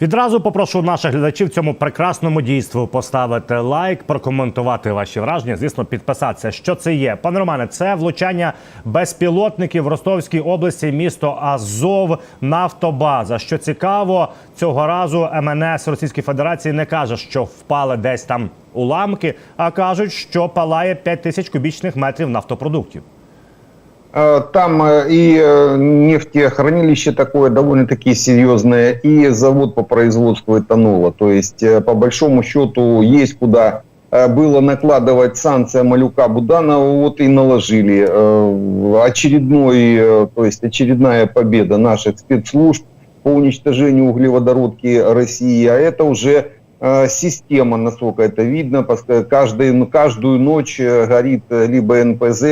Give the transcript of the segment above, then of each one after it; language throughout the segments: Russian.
Відразу попрошу наших глядачів цьому прекрасному дійству поставити лайк, прокоментувати ваші враження. Звісно, підписатися. Що це є? Пане Романе, це влучання безпілотників в Ростовській області, місто Азов, нафтобаза. Що цікаво, цього разу МНС Російської Федерації не каже, що впали десь там уламки, а кажуть, що палає 5 тисяч кубічних метрів нафтопродуктів. Э, Там э, и э, нефтехранилище такое довольно-таки серьезное, и завод по производству этанола. То есть, по большому счету, есть куда было накладывать санкция Малюка Буданова, вот и наложили. Очередной, то есть очередная победа наших спецслужб по уничтожению углеводородки России, а это уже система, насколько это видно, каждый, ну, каждую ночь горит либо НПЗ,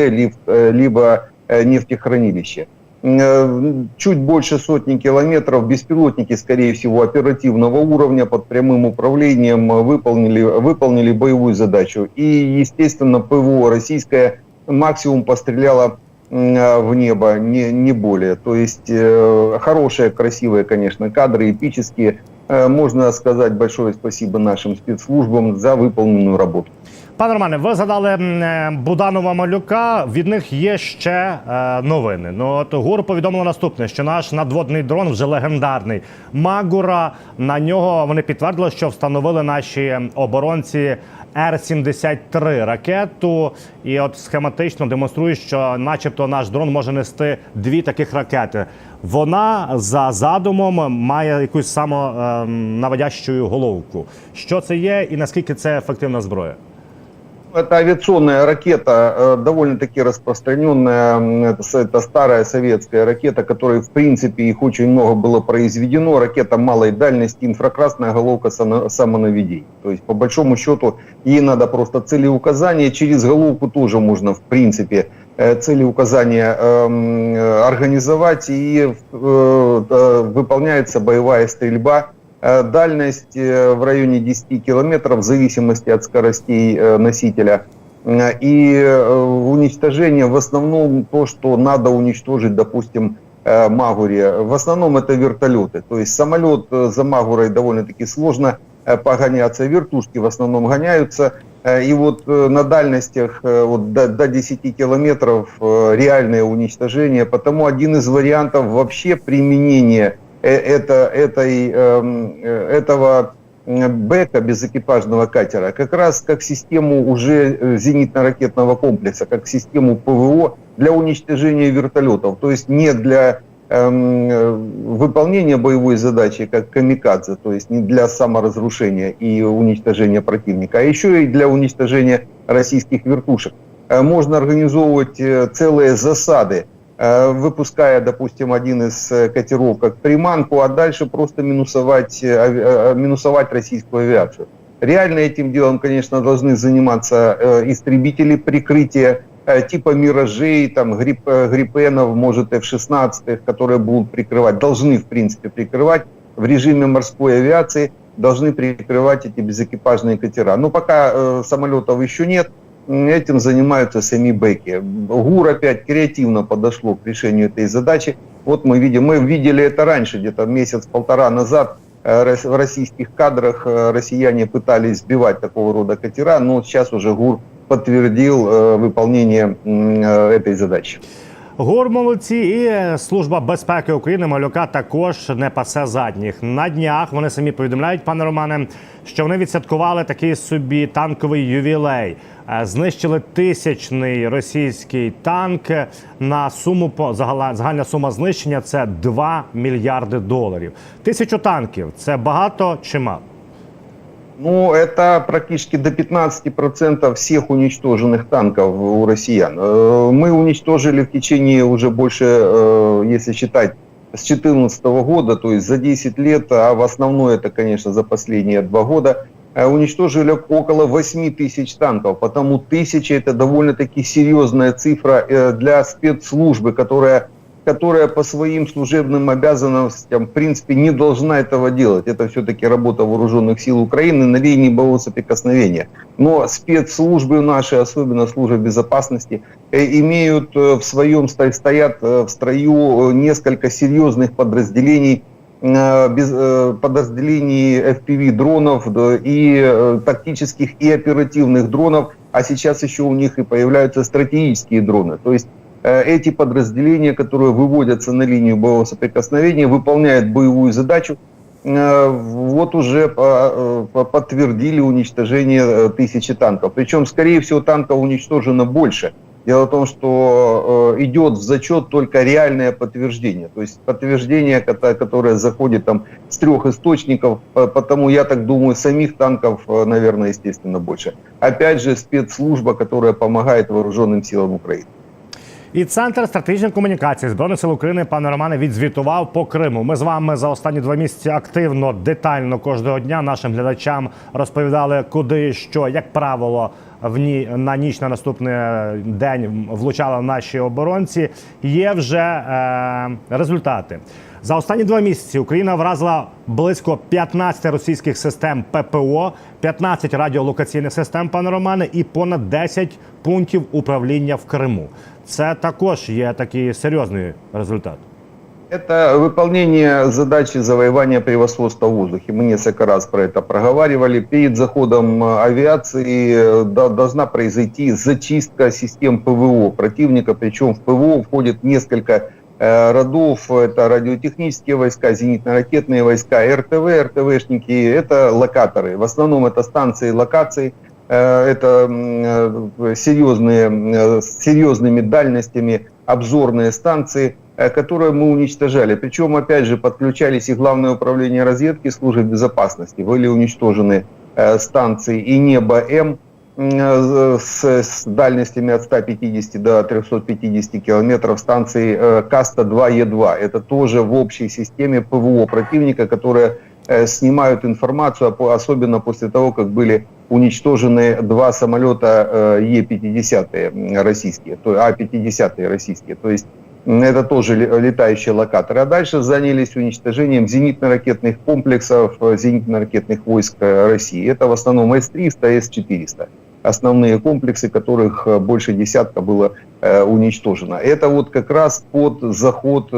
либо, нефтехранилище. Э, Чуть больше сотни километров беспилотники, скорее всего, оперативного уровня под прямым управлением э, выполнили, выполнили боевую задачу. И, естественно, ПВО российское максимум постреляло э, в небо, не, не более. То есть э, хорошие, красивые, конечно, кадры, эпические. Э, Можно сказать большое спасибо нашим спецслужбам за выполненную работу. Пане Романе, ви згадали е, Буданова Малюка. Від них є ще е, новини. Ну от ГУР повідомило наступне: що наш надводний дрон вже легендарний Магура. На нього вони підтвердили, що встановили наші оборонці. Р-73 ракету, і от схематично демонструє, що, начебто, наш дрон може нести дві таких ракети. Вона за задумом має якусь самонаводящу головку. Що це є, і наскільки це ефективна зброя? Это авиационная ракета, э, довольно-таки распространенная. Это, это старая советская ракета, которой, в принципе, их очень много было произведено. Ракета малой дальности, инфракрасная головка само- самонаведения. То есть, по большому счету, ей надо просто целеуказание. Через головку тоже можно, в принципе, э, целеуказание эм, э, организовать, и э, э, выполняется боевая стрельба Э, Дальность э, в районе 10 километров в зависимости от скоростей э, носителя. Э, И э, уничтожение в основном то, что надо уничтожить, допустим, э, Магуре. В основном это вертолеты. То есть самолет э, за Магурой довольно-таки сложно э, погоняться. Вертушки в основном гоняются. Э, И вот э, на дальностях э, вот до, до 10 километров э, реальное уничтожение. Потому один из вариантов вообще применения э, это, этой, эм, э, этого э, БЭКа безэкипажного катера как раз как систему уже э, зенитно-ракетного комплекса, как систему ПВО для уничтожения вертолетов. То есть не для эм, э, выполнения боевой задачи как камикадзе, то есть не для саморазрушения и уничтожения противника, а еще и для уничтожения российских вертушек. Э, Можно организовывать э, целые засады, э, выпуская, допустим, один из э, катеров как приманку, а дальше просто минусовать, э, э, минусовать российскую авиацию. Реально этим делом, конечно, должны заниматься э, истребители прикрытия э, типа «Миражей», там, грип, э, «Гриппенов», может, F-16, которые будут прикрывать, должны, в принципе, прикрывать в режиме морской авиации, должны прикрывать эти безэкипажные катера. Но пока э, самолетов еще нет, этим занимаются сами бэки. ГУР опять креативно подошло к решению этой задачи. Вот мы видим, мы видели это раньше, где-то месяц-полтора назад, э, в российских кадрах э, россияне пытались сбивать такого рода катера, но сейчас уже ГУР подтвердил э, выполнение этой задачи. ГУР молодці і е, служба безпеки України Малюка також не пасе задніх. На днях вони самі повідомляють, пане Романе, що вони відсвяткували такий собі танковий ювілей. Е, Знищили тисячний російський танк на суму загальна сума знищення це 2 мільярди доларів. Тисячу танків це багато чи мало? Ну, это практически до 15% всех уничтоженных танков у россиян. Э, Мы уничтожили в течение уже больше, э, если считать, с 2014 года, то есть за 10 лет, а в основном это, конечно, за последние два года, э, уничтожили около 8 тысяч танков. Потому тысяча это довольно-таки серьезная цифра для спецслужбы, которая которая по своим служебным обязанностям, в принципе, не должна этого делать. Это все-таки работа вооруженных сил Украины на линии боевого соприкосновения. Но спецслужбы наши, особенно служба безопасности, э, имеют э, в своем, сто- стоят э, в строю несколько серьезных подразделений, подразделений FPV дронов и тактических и оперативных дронов, а сейчас еще у них и появляются стратегические дроны. То есть эти подразделения, которые выводятся на линию боевого соприкосновения, выполняют боевую задачу, Э, вот уже э, подтвердили уничтожение э, тысячи танков. Причем, скорее всего, танков уничтожено больше. Дело в том, что э, идет в зачет только реальное подтверждение. То есть подтверждение, кото- которое заходит там с трех источников, по- потому я так думаю, самих танков, э, наверное, естественно, больше. Опять же, спецслужба, которая помогает вооруженным силам Украины. І центр стратегічної комунікації збройних сил України, пане Романе, відзвітував по Криму. Ми з вами за останні два місяці активно, детально кожного дня нашим глядачам розповідали, куди що, як правило, в ні на ніч на наступний день влучали наші оборонці. Є вже е, результати. За останні два місяці Україна вразила близько 15 російських систем ППО, 15 радіолокаційних систем, пане Романе, і понад 10 пунктів управління в Криму. Це також є такий серйозний результат. Это выполнение задачи завоевания превосходства в воздухе. Мы несколько раз про это проговаривали. Перед заходом э, авиации э, до- должна произойти зачистка систем ПВО противника. Причем в ПВО входит несколько э, родов. Это радиотехнические войска, зенитно-ракетные войска, РТВ, РТВшники. Это локаторы. В основном это станции локаций. Это серьезные, с серьезными дальностями обзорные станции, э, которые мы уничтожали. Причем, опять же, подключались и Главное управление разведки, службы безопасности. Были уничтожены э, станции и Небо-М э, с, дальностями от 150 до 350 километров станции э, Каста-2Е2. Это тоже в общей системе ПВО противника, которые э, снимают информацию, а особенно после того, как были уничтожены два самолета э, Е-50 м, российские, то, А-50 российские. То есть это тоже ле- летающие локаторы. А дальше занялись уничтожением зенитно-ракетных комплексов, э, зенитно-ракетных войск э, России. Это в основном С-300, С-400. Основные комплексы, которых э, больше десятка было уничтожено. Это вот как раз под заход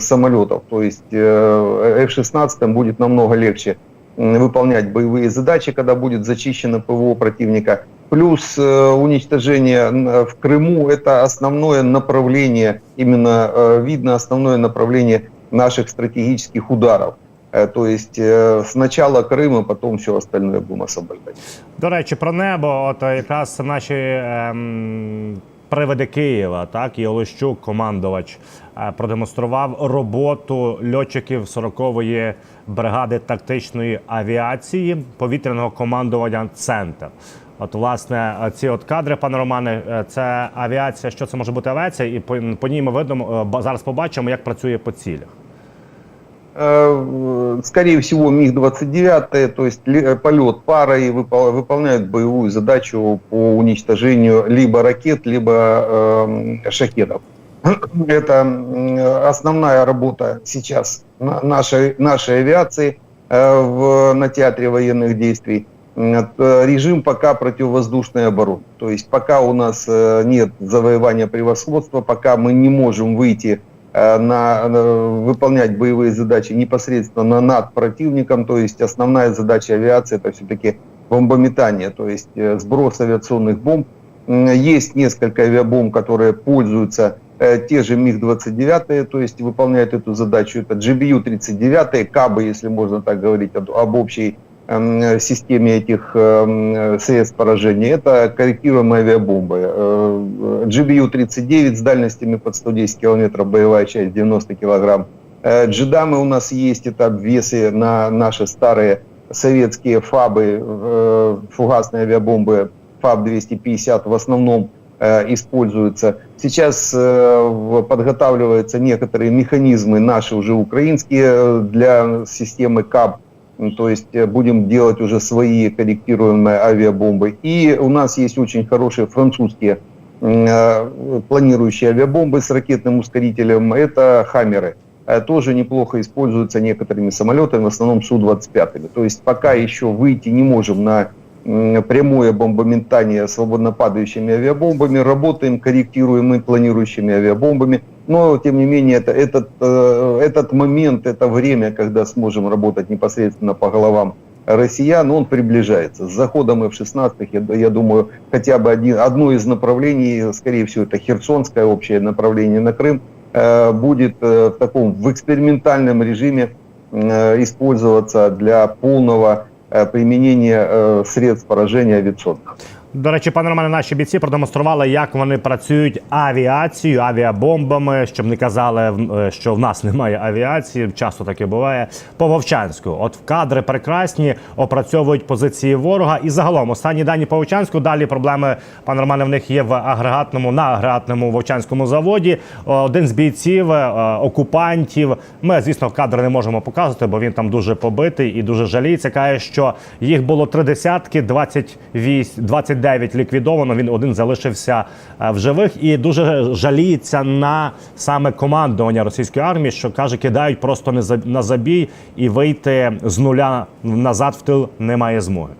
самолетов. То есть э, F-16 будет намного легче выполнять боевые задачи, когда будет зачищено ПВО противника. Плюс э, уничтожение н- в Крыму – это основное направление, именно э, видно основное направление наших стратегических ударов. Э, То есть э, сначала Крым, а потом все остальное будем освобождать. До речі, про небо, от е, якраз наші ем, привиди Києва, так і Олещук, командувач, е, продемонстрував роботу льотчиків 40-ї бригади тактичної авіації повітряного командування Центр. От, власне, е, ці от кадри, пане Романе, е, це авіація. Що це може бути авіація? І по, по ній ми видно е, ба- зараз побачимо, як працює по цілях. Э, Скорее всего, МиГ-29, то есть ли- э, полет парой выпол- выполняют боевую задачу по уничтожению либо ракет, либо эм, шахедов. Это м, основная работа сейчас на- нашей, нашей авиации э, в, на театре военных действий. Это Режим пока противовоздушной обороны. То есть пока у нас э, нет завоевания превосходства, пока мы не можем выйти э, на, на выполнять боевые задачи непосредственно над противником. То есть основная задача авиации это все-таки бомбометание, то есть э, сброс авиационных бомб. Есть несколько авиабомб, которые пользуются э, те же МиГ-29, то есть выполняют эту задачу. Это GBU-39, КАБы, если можно так говорить, об, об общей системе этих эм, средств поражения. Это корректируемые авиабомбы. Э, GBU-39 с дальностями под 110 километров, боевая часть 90 килограмм. Э, Джедамы у нас есть, это обвесы на наши старые советские ФАБы, э, фугасные авиабомбы ФАБ-250 в основном э, используются. Сейчас э, подготавливаются некоторые механизмы, наши уже украинские, э, для системы КАБ. Ну, То есть э, будем делать уже свои корректируемые авиабомбы. И у нас есть очень хорошие французские э, планирующие авиабомбы с ракетным ускорителем. Это «Хаммеры». Э, Тоже неплохо используются некоторыми самолетами, в основном Су-25. То есть пока еще выйти не можем на прямое бомбометание свободно падающими авиабомбами, работаем корректируемыми планирующими авиабомбами. Но, тем не менее, это, этот, э, этот момент, это время, когда сможем работать непосредственно по головам россиян, он приближается. С заходом F-16, я, я думаю, хотя бы один, одно из направлений, скорее всего, это Херсонское общее направление на Крым, э, будет э, в таком в экспериментальном режиме э, использоваться для полного э, применения э, средств поражения авиационных. До речі, пане Романе, наші бійці продемонстрували, як вони працюють авіацією, авіабомбами, щоб не казали, е, що в нас немає авіації. Часто таке буває. По Вовчанську. От в кадри прекрасні, опрацьовують позиції ворога. І загалом останні дані по Вовчанську. Далі проблеми, пане Романе, в них є в агрегатному на агрегатному вовчанському заводі. Один з бійців е, окупантів. Ми, звісно, кадри не можемо показувати, бо він там дуже побитий і дуже жаліється. Каже, що їх було три десятки, 28, 29 ліквідовано. Він один залишився е, в живих і дуже жаліється на саме командування російської армії, що каже, кидають просто не за- на забій і вийти з нуля назад в тил немає змоги.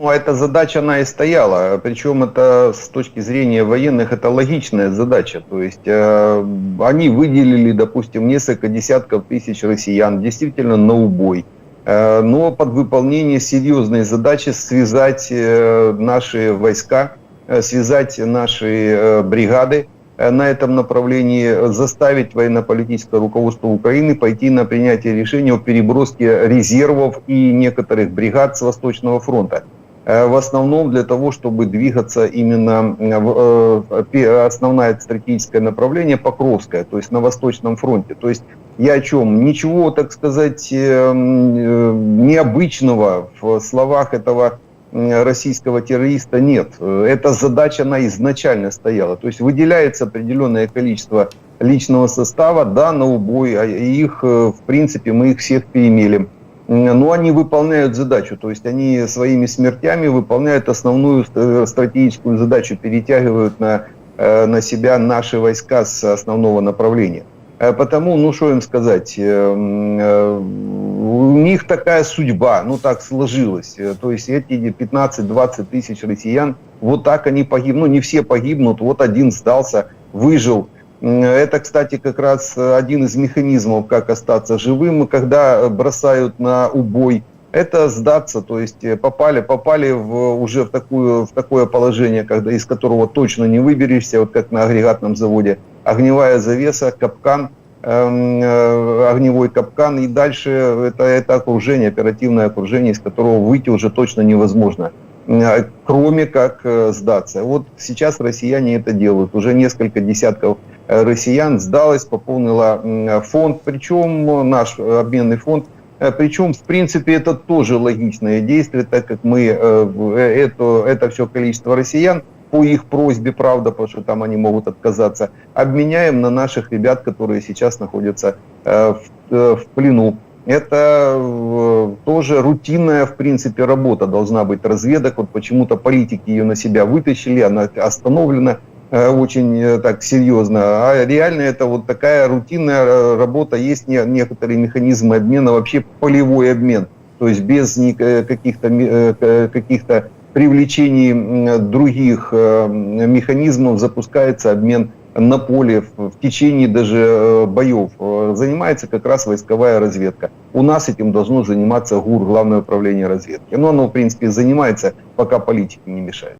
Ну, а эта задача, она и стояла. Причем это с точки зрения военных, это логичная задача. То есть э, они выделили, допустим, несколько десятков тысяч россиян действительно на убой. Э, но под выполнение серьезной задачи связать э, наши войска, э, связать наши бригады на этом направлении, заставить военно-политическое руководство Украины пойти на принятие решения о переброске резервов и некоторых бригад с Восточного фронта в основном для того, чтобы двигаться именно в основное стратегическое направление Покровское, то есть на Восточном фронте. То есть я о чем? Ничего, так сказать, э, м, э, необычного в словах этого российского террориста нет. Э, Эта задача, она изначально стояла. То есть выделяется определенное количество личного состава, да, на убой, а их, э, в принципе, мы их всех перемелем. М, но они выполняют задачу, то есть они своими смертями выполняют основную ст- стратегическую задачу, перетягивают на, э, на себя наши войска с основного направления. Э, Потому, ну что им сказать, э, э, у них такая судьба, ну так сложилось. То есть эти 15-20 тысяч россиян, вот так они погибнут, ну не все погибнут, вот один сдался, выжил. Это, кстати, как раз один из механизмов, как остаться живым, когда бросают на убой. Это сдаться, то есть попали, попали в, уже в, такую, в такое положение, когда, из которого точно не выберешься, вот как на агрегатном заводе. Огневая завеса, капкан, эм, э, огневой капкан, и дальше это, это окружение, оперативное окружение, из которого выйти уже точно невозможно э, кроме как э, сдаться. Вот сейчас россияне это делают. Уже несколько десятков э, россиян сдалось, пополнила фонд, причем наш обменный фонд. Причем, в принципе, это тоже логичное действие, так как мы это, это все количество россиян по их просьбе, правда, потому что там они могут отказаться, обменяем на наших ребят, которые сейчас находятся э, в, э, в плену. Это э, тоже рутинная, в принципе, работа должна быть разведок. Вот почему-то политики ее на себя вытащили, она остановлена э, очень э, так серьезно. А реально это вот такая рутинная работа. Есть не- некоторые механизмы обмена, вообще полевой обмен. То есть без каких-то ми- э, м, других э, механизмов запускается обмен на поле в, течение даже э, боев. Э, Занимается как раз войсковая разведка. У нас этим должно заниматься ГУР, Главное управление разведки. Но оно, в принципе, занимается, пока политики не мешают.